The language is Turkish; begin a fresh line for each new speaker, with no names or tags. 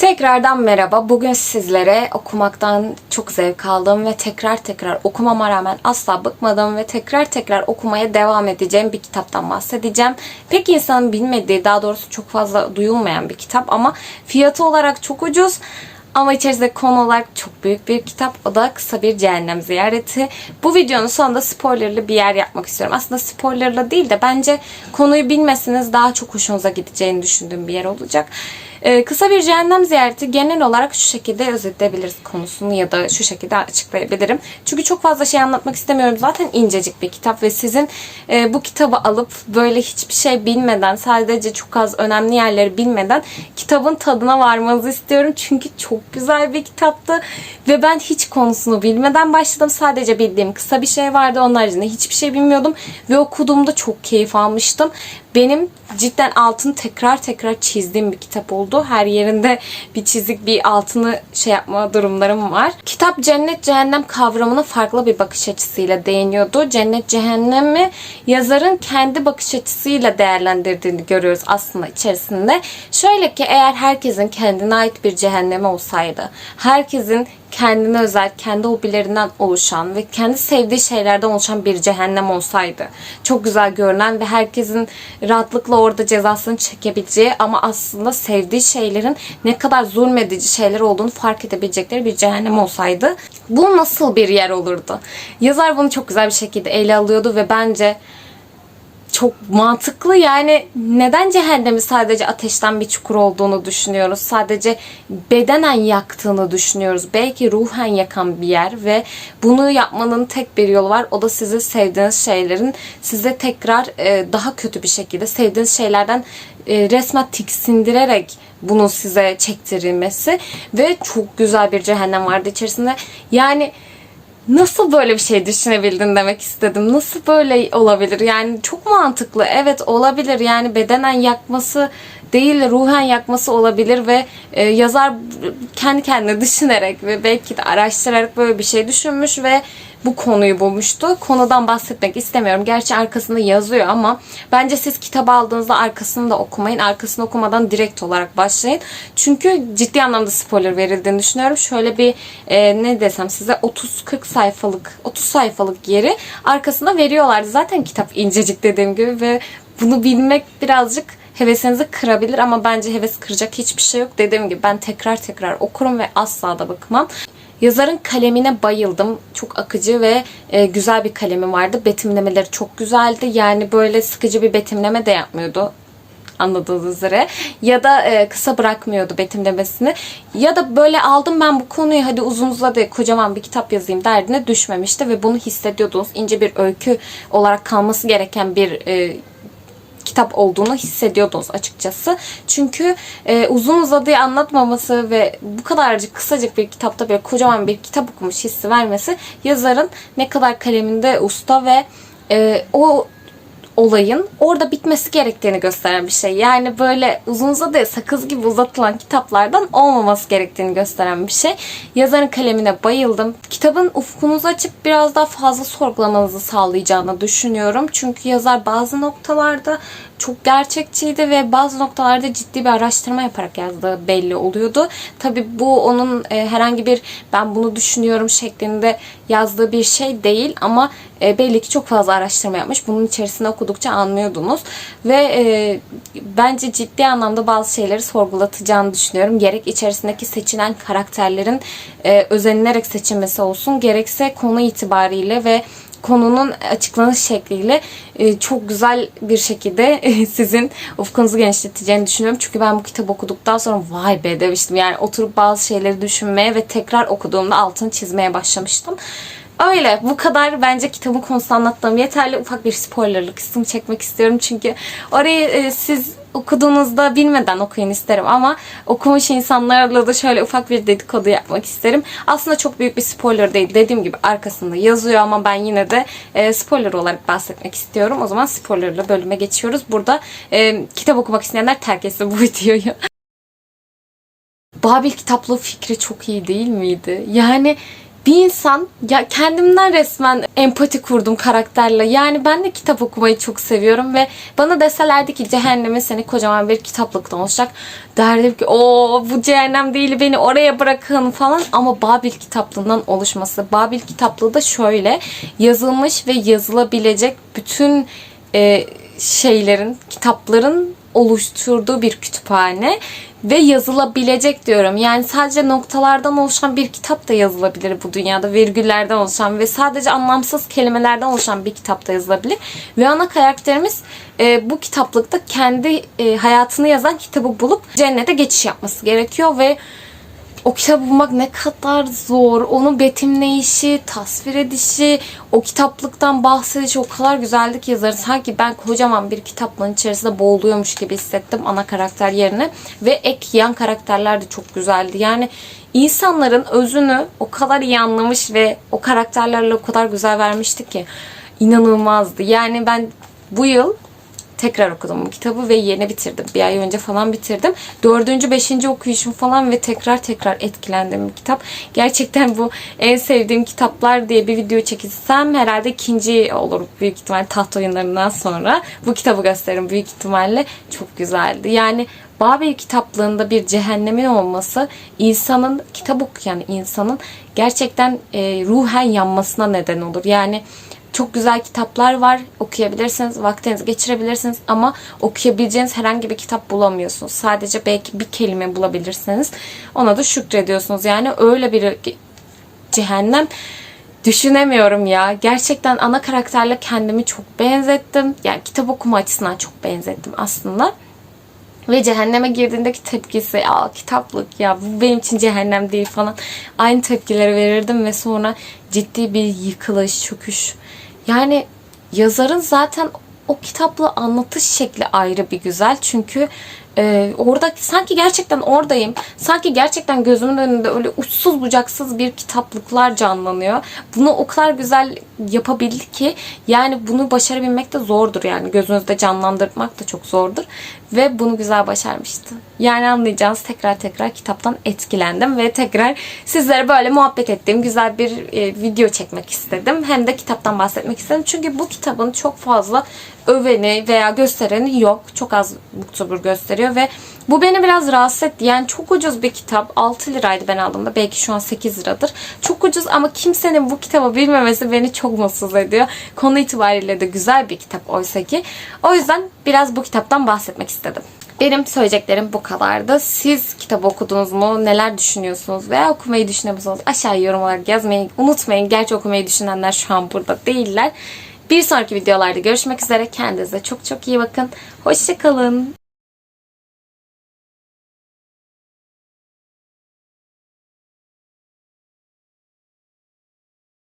Tekrardan merhaba. Bugün sizlere okumaktan çok zevk aldığım ve tekrar tekrar okumama rağmen asla bıkmadığım ve tekrar tekrar okumaya devam edeceğim bir kitaptan bahsedeceğim. Pek insanın bilmediği, daha doğrusu çok fazla duyulmayan bir kitap ama fiyatı olarak çok ucuz. Ama içerisinde konu olarak çok büyük bir kitap. O da kısa bir cehennem ziyareti. Bu videonun sonunda spoilerlı bir yer yapmak istiyorum. Aslında spoilerlı değil de bence konuyu bilmesiniz daha çok hoşunuza gideceğini düşündüğüm bir yer olacak. Ee, kısa bir cehennem ziyareti genel olarak şu şekilde özetleyebiliriz konusunu ya da şu şekilde açıklayabilirim. Çünkü çok fazla şey anlatmak istemiyorum. Zaten incecik bir kitap ve sizin e, bu kitabı alıp böyle hiçbir şey bilmeden sadece çok az önemli yerleri bilmeden kitabın tadına varmanızı istiyorum. Çünkü çok güzel bir kitaptı ve ben hiç konusunu bilmeden başladım. Sadece bildiğim kısa bir şey vardı. Onun haricinde hiçbir şey bilmiyordum ve okuduğumda çok keyif almıştım. Benim cidden altını tekrar tekrar çizdiğim bir kitap oldu. Her yerinde bir çizik, bir altını şey yapma durumlarım var. Kitap cennet cehennem kavramına farklı bir bakış açısıyla değiniyordu. Cennet cehennemi yazarın kendi bakış açısıyla değerlendirdiğini görüyoruz aslında içerisinde. Şöyle ki eğer herkesin kendine ait bir cehennemi olsaydı, herkesin kendine özel, kendi hobilerinden oluşan ve kendi sevdiği şeylerden oluşan bir cehennem olsaydı. Çok güzel görünen ve herkesin rahatlıkla orada cezasını çekebileceği ama aslında sevdiği şeylerin ne kadar zulmedici şeyler olduğunu fark edebilecekleri bir cehennem olsaydı. Bu nasıl bir yer olurdu? Yazar bunu çok güzel bir şekilde ele alıyordu ve bence çok mantıklı yani neden cehennemi sadece ateşten bir çukur olduğunu düşünüyoruz. Sadece bedenen yaktığını düşünüyoruz. Belki ruhen yakan bir yer ve bunu yapmanın tek bir yolu var. O da sizi sevdiğiniz şeylerin size tekrar e, daha kötü bir şekilde sevdiğiniz şeylerden e, resmen tiksindirerek bunun size çektirilmesi ve çok güzel bir cehennem vardı içerisinde. Yani Nasıl böyle bir şey düşünebildin demek istedim. Nasıl böyle olabilir? Yani çok mantıklı. Evet olabilir. Yani bedenen yakması değil de ruhen yakması olabilir ve e, yazar kendi kendine düşünerek ve belki de araştırarak böyle bir şey düşünmüş ve bu konuyu bulmuştu. Konudan bahsetmek istemiyorum. Gerçi arkasında yazıyor ama bence siz kitap aldığınızda arkasını da okumayın. Arkasını okumadan direkt olarak başlayın. Çünkü ciddi anlamda spoiler verildiğini düşünüyorum. Şöyle bir e, ne desem size 30-40 sayfalık 30 sayfalık yeri arkasında veriyorlardı. Zaten kitap incecik dediğim gibi ve bunu bilmek birazcık hevesinizi kırabilir ama bence heves kıracak hiçbir şey yok. Dediğim gibi ben tekrar tekrar okurum ve asla da bakmam. Yazarın kalemine bayıldım. Çok akıcı ve e, güzel bir kalemi vardı. Betimlemeleri çok güzeldi. Yani böyle sıkıcı bir betimleme de yapmıyordu anladığınız üzere ya da e, kısa bırakmıyordu betimlemesini ya da böyle aldım ben bu konuyu hadi uzun uzadı kocaman bir kitap yazayım derdine düşmemişti ve bunu hissediyordunuz ince bir öykü olarak kalması gereken bir e, kitap olduğunu hissediyordunuz açıkçası. Çünkü e, uzun uzadığı anlatmaması ve bu kadarcık kısacık bir kitapta böyle kocaman bir kitap okumuş hissi vermesi yazarın ne kadar kaleminde usta ve e, o olayın orada bitmesi gerektiğini gösteren bir şey. Yani böyle uzun uzadıya sakız gibi uzatılan kitaplardan olmaması gerektiğini gösteren bir şey. Yazarın kalemine bayıldım. Kitabın ufkunuzu açıp biraz daha fazla sorgulamanızı sağlayacağını düşünüyorum. Çünkü yazar bazı noktalarda çok gerçekçiydi ve bazı noktalarda ciddi bir araştırma yaparak yazdığı belli oluyordu. Tabi bu onun e, herhangi bir ben bunu düşünüyorum şeklinde yazdığı bir şey değil ama e, belli ki çok fazla araştırma yapmış. Bunun içerisinde okudukça anlıyordunuz ve e, bence ciddi anlamda bazı şeyleri sorgulatacağını düşünüyorum. Gerek içerisindeki seçilen karakterlerin e, özenilerek seçilmesi olsun gerekse konu itibariyle ve konunun açıklanış şekliyle e, çok güzel bir şekilde e, sizin ufkunuzu genişleteceğini düşünüyorum. Çünkü ben bu kitabı okuduktan sonra vay be demiştim. Yani oturup bazı şeyleri düşünmeye ve tekrar okuduğumda altını çizmeye başlamıştım. Öyle. Bu kadar bence kitabın konusunu anlattığım yeterli. Ufak bir spoilerlık kısım çekmek istiyorum. Çünkü orayı e, siz okuduğunuzda bilmeden okuyun isterim ama okumuş insanlarla da şöyle ufak bir dedikodu yapmak isterim. Aslında çok büyük bir spoiler değil. Dediğim gibi arkasında yazıyor ama ben yine de e, spoiler olarak bahsetmek istiyorum. O zaman spoilerlı bölüme geçiyoruz. Burada e, kitap okumak isteyenler terk etsin bu videoyu. Babil kitaplığı fikri çok iyi değil miydi? Yani bir insan ya kendimden resmen empati kurdum karakterle. Yani ben de kitap okumayı çok seviyorum ve bana deselerdi ki cehennemin seni kocaman bir kitaplıktan olacak. Derdim ki o bu cehennem değil beni oraya bırakın falan ama Babil kitaplığından oluşması. Babil kitaplığı da şöyle yazılmış ve yazılabilecek bütün e, şeylerin, kitapların oluşturduğu bir kütüphane ve yazılabilecek diyorum. Yani sadece noktalardan oluşan bir kitap da yazılabilir bu dünyada. Virgüllerden oluşan ve sadece anlamsız kelimelerden oluşan bir kitap da yazılabilir. Ve ana karakterimiz e, bu kitaplıkta kendi e, hayatını yazan kitabı bulup cennete geçiş yapması gerekiyor ve o kitabı bulmak ne kadar zor. Onun betimleyişi, tasvir edişi, o kitaplıktan bahsedişi o kadar güzeldi ki yazarı. Sanki ben kocaman bir kitaplığın içerisinde boğuluyormuş gibi hissettim ana karakter yerine. Ve ek yan karakterler de çok güzeldi. Yani insanların özünü o kadar iyi anlamış ve o karakterlerle o kadar güzel vermişti ki inanılmazdı. Yani ben bu yıl tekrar okudum bu kitabı ve yeni bitirdim. Bir ay önce falan bitirdim. Dördüncü, beşinci okuyuşum falan ve tekrar tekrar etkilendim bir kitap. Gerçekten bu en sevdiğim kitaplar diye bir video çekilsem herhalde ikinci olur büyük ihtimal taht oyunlarından sonra. Bu kitabı gösteririm büyük ihtimalle. Çok güzeldi. Yani Babil kitaplığında bir cehennemin olması insanın kitap okuyan insanın gerçekten e, ruhen yanmasına neden olur. Yani çok güzel kitaplar var. Okuyabilirsiniz, vaktinizi geçirebilirsiniz ama okuyabileceğiniz herhangi bir kitap bulamıyorsunuz. Sadece belki bir kelime bulabilirsiniz. Ona da şükrediyorsunuz. Yani öyle bir cehennem düşünemiyorum ya. Gerçekten ana karakterle kendimi çok benzettim. Yani kitap okuma açısından çok benzettim aslında. Ve cehenneme girdiğindeki tepkisi ya kitaplık ya bu benim için cehennem değil falan. Aynı tepkileri verirdim ve sonra ciddi bir yıkılış, çöküş. Yani yazarın zaten o kitapla anlatış şekli ayrı bir güzel. Çünkü e, orada sanki gerçekten oradayım. Sanki gerçekten gözümün önünde öyle uçsuz bucaksız bir kitaplıklar canlanıyor. Bunu o kadar güzel yapabildi ki yani bunu başarabilmek de zordur yani. Gözünüzde canlandırmak da çok zordur. Ve bunu güzel başarmıştı. Yani anlayacağınız tekrar tekrar kitaptan etkilendim ve tekrar sizlere böyle muhabbet ettiğim güzel bir e, video çekmek istedim. Hem de kitaptan bahsetmek istedim. Çünkü bu kitabın çok fazla öveni veya göstereni yok. Çok az booktuber gösteriyor ve bu beni biraz rahatsız etti. Yani çok ucuz bir kitap. 6 liraydı ben aldığımda. Belki şu an 8 liradır. Çok ucuz ama kimsenin bu kitabı bilmemesi beni çok mutsuz ediyor. Konu itibariyle de güzel bir kitap oysa ki. O yüzden biraz bu kitaptan bahsetmek istedim. Benim söyleyeceklerim bu kadardı. Siz kitap okudunuz mu? Neler düşünüyorsunuz? Veya okumayı düşünüyor musunuz? Aşağıya yorum olarak yazmayı unutmayın. Gerçi okumayı düşünenler şu an burada değiller. Bir sonraki videolarda görüşmek üzere. Kendinize çok çok iyi bakın. Hoşçakalın.